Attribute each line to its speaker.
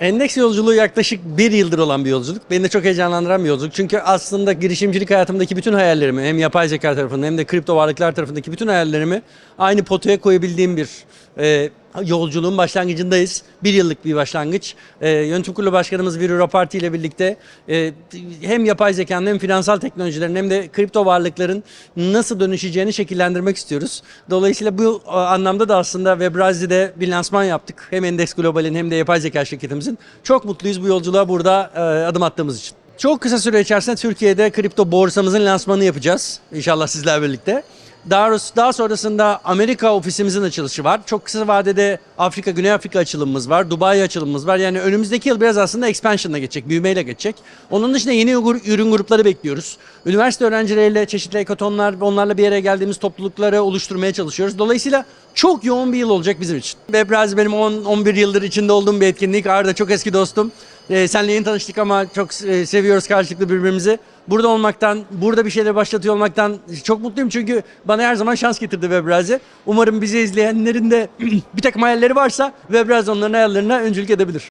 Speaker 1: Endeks yolculuğu yaklaşık bir yıldır olan bir yolculuk. Beni de çok heyecanlandıran bir yolculuk. Çünkü aslında girişimcilik hayatımdaki bütün hayallerimi hem yapay zeka tarafında hem de kripto varlıklar tarafındaki bütün hayallerimi aynı potaya koyabildiğim bir e, yolculuğun başlangıcındayız. Bir yıllık bir başlangıç. E, yönetim kurulu başkanımız Viri Roparti ile birlikte e, hem yapay zekanın hem finansal teknolojilerin hem de kripto varlıkların nasıl dönüşeceğini şekillendirmek istiyoruz. Dolayısıyla bu e, anlamda da aslında Webrazi'de bir lansman yaptık. Hem Endeks Global'in hem de yapay zeka şirketimizin. Çok mutluyuz bu yolculuğa burada e, adım attığımız için. Çok kısa süre içerisinde Türkiye'de kripto borsamızın lansmanını yapacağız. İnşallah sizler birlikte. Daha, daha sonrasında Amerika ofisimizin açılışı var. Çok kısa vadede Afrika, Güney Afrika açılımımız var. Dubai açılımımız var. Yani önümüzdeki yıl biraz aslında expansion'la geçecek, büyümeyle geçecek. Onun dışında yeni ür- ürün grupları bekliyoruz. Üniversite öğrencileriyle çeşitli ekotonlar onlarla bir araya geldiğimiz toplulukları oluşturmaya çalışıyoruz. Dolayısıyla çok yoğun bir yıl olacak bizim için. Webrazi benim 10-11 yıldır içinde olduğum bir etkinlik. Arda çok eski dostum. Ee, senle yeni tanıştık ama çok e, seviyoruz karşılıklı birbirimizi. Burada olmaktan, burada bir şeyler başlatıyor olmaktan çok mutluyum çünkü bana her zaman şans getirdi Webrazi. Umarım bizi izleyenlerin de bir takım hayalleri varsa Webrazi onların hayallerine öncülük edebilir.